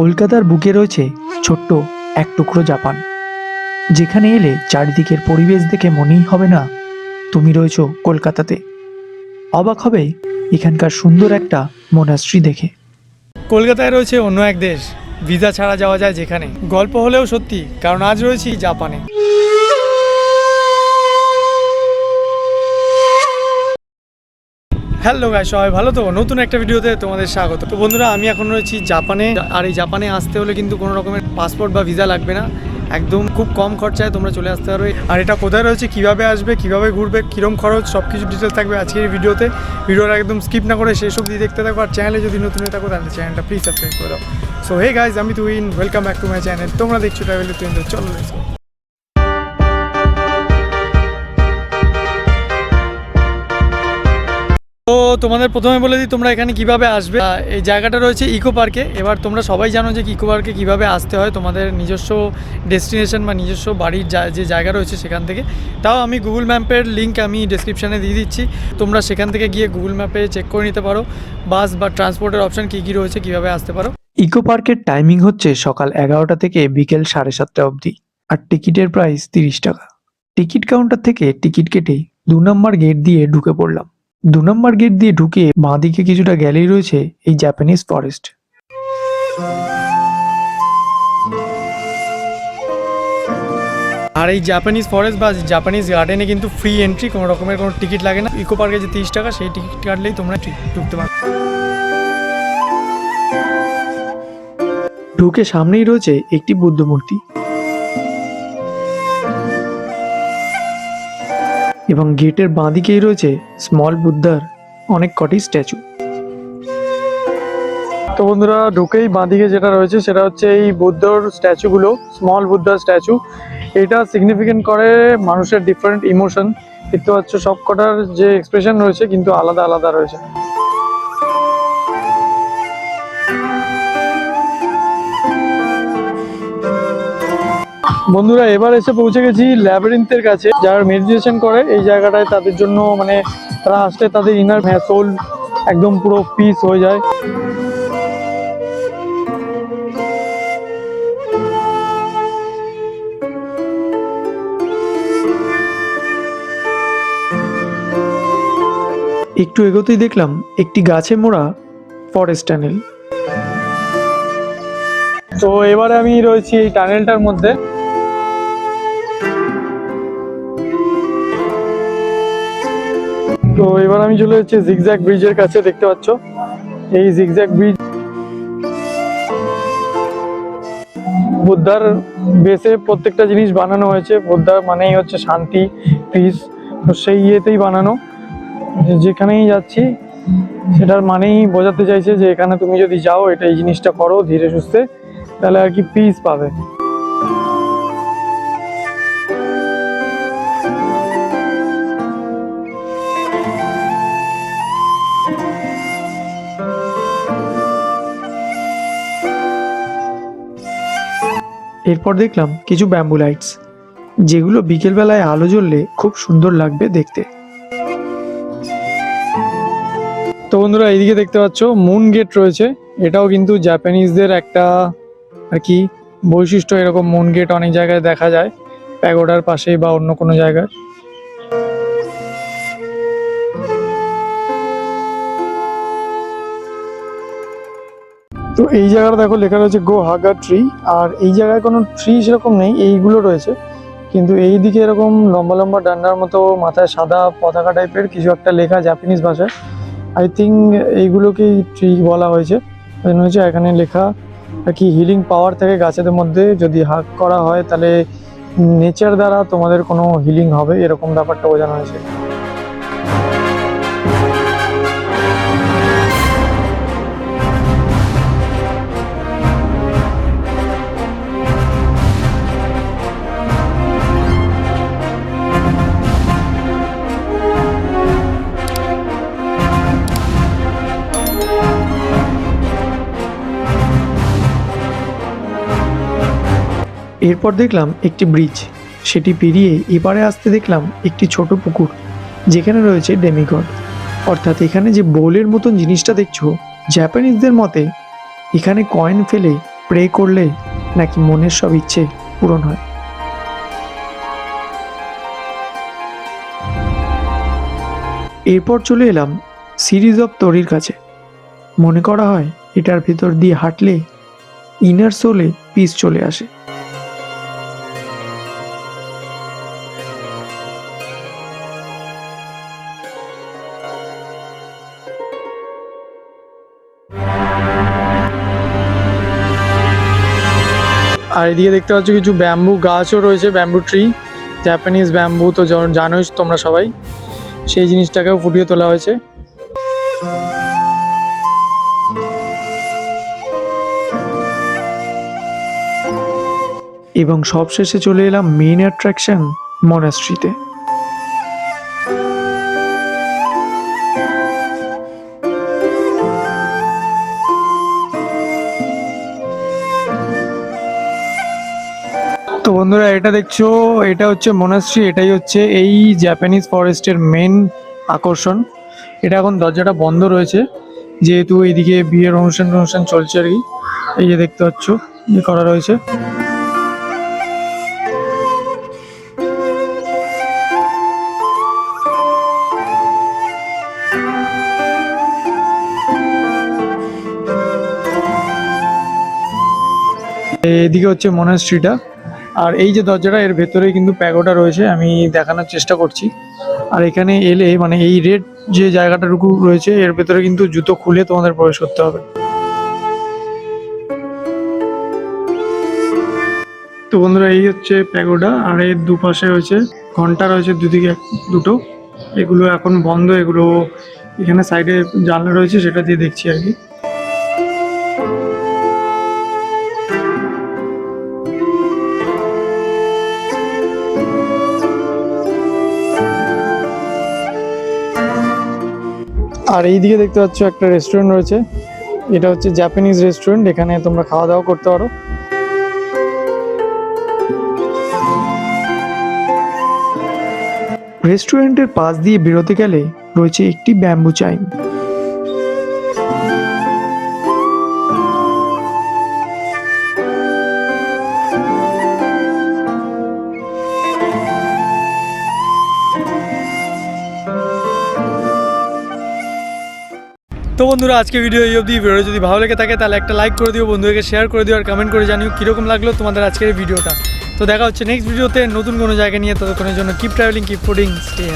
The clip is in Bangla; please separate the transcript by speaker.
Speaker 1: কলকাতার বুকে রয়েছে ছোট্ট এক টুকরো জাপান। যেখানে এলে চারিদিকের পরিবেশ দেখে মনেই হবে না, তুমি রয়েছো কলকাতাতে। অবাক হবে এখানকার সুন্দর একটা মনাশ্রী দেখে।
Speaker 2: কলকাতায় রয়েছে অন্য এক দেশ, ভিসা ছাড়া যাওয়া যায় যেখানে। গল্প হলেও সত্যি, কারণ আজ রয়েছি জাপানে। হ্যালো গাই সবাই ভালো তো? নতুন একটা ভিডিওতে তোমাদের স্বাগত। তো বন্ধুরা, আমি এখন রয়েছি জাপানে। আর এই জাপানে আসতে হলে কিন্তু কোনো রকমের পাসপোর্ট বা ভিসা লাগবে না। একদম খুব কম খরচায় তোমরা চলে আসতে পারবে। আর এটা কোথায় রয়েছে, কীভাবে আসবে, কীভাবে ঘুরবে, কিরম খরচ সব কিছু ডিটেলস থাকবে আজকের ভিডিওতে ভিডিওটা একদম স্কিপ না করে শেষ অবধি দেখতে থাকো। আর চ্যানেলে যদি নতুন হয়ে থাকো, তাহলে চ্যানেলটা প্লিজ সাবস্ক্রাইব করে দাও। সো হে গাইজ আমি তুইন welcome back to my channel তোমরা দেখছ ট্রাভেল তুইন চলো তো তোমাদের প্রথমে বলে দিই, তোমরা এখানে কীভাবে আসবে? এই জায়গাটা রয়েছে ইকো পার্কে। এবার তোমরা সবাই জানো যে ইকো পার্কে কীভাবে আসতে হয়, তোমাদের নিজস্ব ডেস্টিনেশন বা নিজস্ব বাড়ির যে জায়গা রয়েছে সেখান থেকে। তাও আমি গুগল ম্যাপের লিঙ্ক আমি ডেসক্রিপশানে দিয়ে দিচ্ছি। তোমরা সেখান থেকে গিয়ে গুগল ম্যাপে চেক করে নিতে পারো, বাস বা ট্রান্সপোর্টের অপশন কী কী রয়েছে কীভাবে আসতে পারো।
Speaker 1: ইকো পার্কের টাইমিং হচ্ছে সকাল এগারোটা থেকে বিকেল সাড়ে সাতটা অবধি আর টিকিটের প্রাইস তিরিশ টাকা। টিকিট কাউন্টার থেকে টিকিট কেটে দু নম্বর গেট দিয়ে ঢুকে পড়লাম। দু নম্বর গেট দিয়ে ঢুকে বাঁদিকে কিছুটা গ্যালারি রয়েছে এই জাপানিজ ফরেস্ট
Speaker 2: আর এই জাপানিজ ফরেস্ট বা জাপানিজ গার্ডেনে কিন্তু ফ্রি এন্ট্রি কোনো রকমের কোনো টিকিট লাগে না। ইকো পার্কে যে তিরিশ টাকা সেই টিকিট কাটলেই তোমরা ঢুকতে পারো
Speaker 1: ঢুকে সামনেই রয়েছে একটি বুদ্ধ মূর্তি। এবং গেটের বাঁদিকেই রয়েছে স্মল বুদ্ধার অনেক কটি স্ট্যাচু
Speaker 2: তো বন্ধুরা, ঢুকেই বাঁদিকে যেটা রয়েছে সেটা হচ্ছে এই বুদ্ধর স্ট্যাচুগুলো স্মল বুদ্ধার স্ট্যাচু এটা সিগনিফিকেন্ট করে মানুষের ডিফারেন্ট ইমোশন দেখতে পাচ্ছ সব কটার যে এক্সপ্রেশন রয়েছে কিন্তু আলাদা আলাদা রয়েছে। বন্ধুরা, এবার এসে পৌঁছে গেছি ল্যাবরিন্থের কাছে। যারা মেডিটেশন করে, এই জায়গাটায় তাদের জন্য মানে তারা আসলে তাদের ইনার সোল একদম পুরো পিস হয়ে যায়।
Speaker 1: একটু এগোতেই দেখলাম একটি গাছে মোড়া ফরেস্ট টানেল
Speaker 2: তো এবারে আমি রয়েছি এই টানেলটার মধ্যে। তো এবার আমি চলে যাচ্ছি জিগজ্যাগ ব্রিজের কাছে, দেখতে পাচ্ছ? এই জিগজ্যাগ ব্রিজ বুদ্ধার বেসে প্রত্যেকটা জিনিস বানানো হয়েছে। বুদ্ধার মানেই হচ্ছে শান্তি পিস তো সেই ইয়েতেই বানানো। যেখানেই যাচ্ছি, সেটার মানেই বোঝাতে চাইছে যে এখানে তুমি যদি যাও, এটা এই জিনিসটা করো ধীরে সুস্থে, তাহলে আর কি পিস পাবে।
Speaker 1: এরপর দেখলাম কিছু ব্যাম্বু লাইটস যেগুলো বিকেলবেলায় আলো জ্বললে খুব সুন্দর লাগবে দেখতে।
Speaker 2: তো বন্ধুরা, এইদিকে দেখতে পাচ্ছ মুন গেট রয়েছে। এটাও কিন্তু জাপানিজদের একটা আর কি বৈশিষ্ট্য। এরকম মুন গেট অনেক জায়গায় দেখা যায় প্যাগোডার পাশে বা অন্য কোনো জায়গায়। তো এই জায়গাটা দেখো লেখা রয়েছে গো হাগা ট্রি আর এই জায়গায় কোনো ট্রি সেরকম নেই, এইগুলো রয়েছে। কিন্তু এই দিকে এরকম লম্বা লম্বা ডান্ডার মতো, মাথায় সাদা পতাকা টাইপের কিছু একটা লেখা জাপানিজ ভাষায়। আই থিঙ্ক এইগুলোকেই ট্রি বলা হয়েছে। ওই হচ্ছে এখানে লেখা কি হিলিং পাওয়ার থেকে গাছেদের মধ্যে। যদি হাক করা হয়, তাহলে নেচার দ্বারা তোমাদের কোনো হিলিং হবে, এরকম ব্যাপারটা বোঝানো হয়েছে।
Speaker 1: এরপর দেখলাম একটি ব্রিজ। সেটি পেরিয়ে এপারে আসতে দেখলাম একটি ছোট পুকুর, যেখানে রয়েছে ডেমিগড। অর্থাৎ এখানে যে বোলের মতন জিনিসটা দেখছ, জাপানিজদের মতে এখানে কয়েন ফেলে প্রে করলে নাকি মনের সব ইচ্ছে পূরণ হয়। এরপর চলে এলাম সিরিজ অফ তরির কাছে। মনে করা হয়, এটার ভেতর দিয়ে হাঁটলে ইনার সোলে পিস চলে আসে।
Speaker 2: আর এদিকে দেখতে পাচ্ছ কিছু ব্যাম্বু গাছও রয়েছে, ব্যাম্বু ট্রি জাপানিজ ব্যাম্বু তো জানোই তোমরা সবাই। সেই জিনিসটাকেও ফুটিয়ে তোলা হয়েছে।
Speaker 1: এবং সবশেষে চলে এলাম মেইন অ্যাট্রাকশন মনাস্ট্রিতে
Speaker 2: তো বন্ধুরা, এটা দেখছ, এটা হচ্ছে মোনাস্ট্রি এটাই হচ্ছে এই জাপানিজ ফরেস্টের মেন আকর্ষণ। এটা এখন দরজাটা বন্ধ রয়েছে, যেহেতু এইদিকে বিয়ের অনুষ্ঠান অনুষ্ঠান চলছে আর কি। এই যে দেখতে পাচ্ছ ইয়ে করা রয়েছে। এদিকে হচ্ছে মনাস্ট্রিটা আর এই যে দরজাটা, এর ভেতরে কিন্তু প্যাগোটা রয়েছে, আমি দেখানোর চেষ্টা করছি। আর এখানে এলে মানে এই রেড যে জায়গাটাটুকু রয়েছে, এর ভেতরে কিন্তু জুতো খুলে তোমাদের প্রবেশ করতে হবে। তো বন্ধুরা, এই হচ্ছে প্যাগোডা আর এর দুপাশে রয়েছে, ঘণ্টা রয়েছে দুদিকে দুটো। এগুলো এখন বন্ধ, এগুলো এখানে সাইডে জানলা রয়েছে, সেটা দিয়ে দেখছি আর কি। আর এইদিকে দেখতে পাচ্ছ একটা রেস্টুরেন্ট রয়েছে। এটা হচ্ছে জাপানিজ রেস্টুরেন্ট এখানে তোমরা খাওয়া দাওয়া করতে পারো।
Speaker 1: রেস্টুরেন্টের পাশ দিয়ে বেরোতে গেলে রয়েছে একটি ব্যাম্বু চাইন
Speaker 2: তো বন্ধুরা, আজকে ভিডিও এই অবধি। ভিডিও যদি ভালো লেগে থাকে, তাহলে একটা লাইক করে দিও বন্ধুকে শেয়ার করে দিও, আর কমেন্ট করে জানিও কীরকম লাগল তোমাদের আজকের ভিডিওটা তো দেখা হচ্ছে নেক্সট ভিডিওতে নতুন কোনো জায়গা নিয়ে, ততক্ষণের জন্য keep travelling keep fooding stay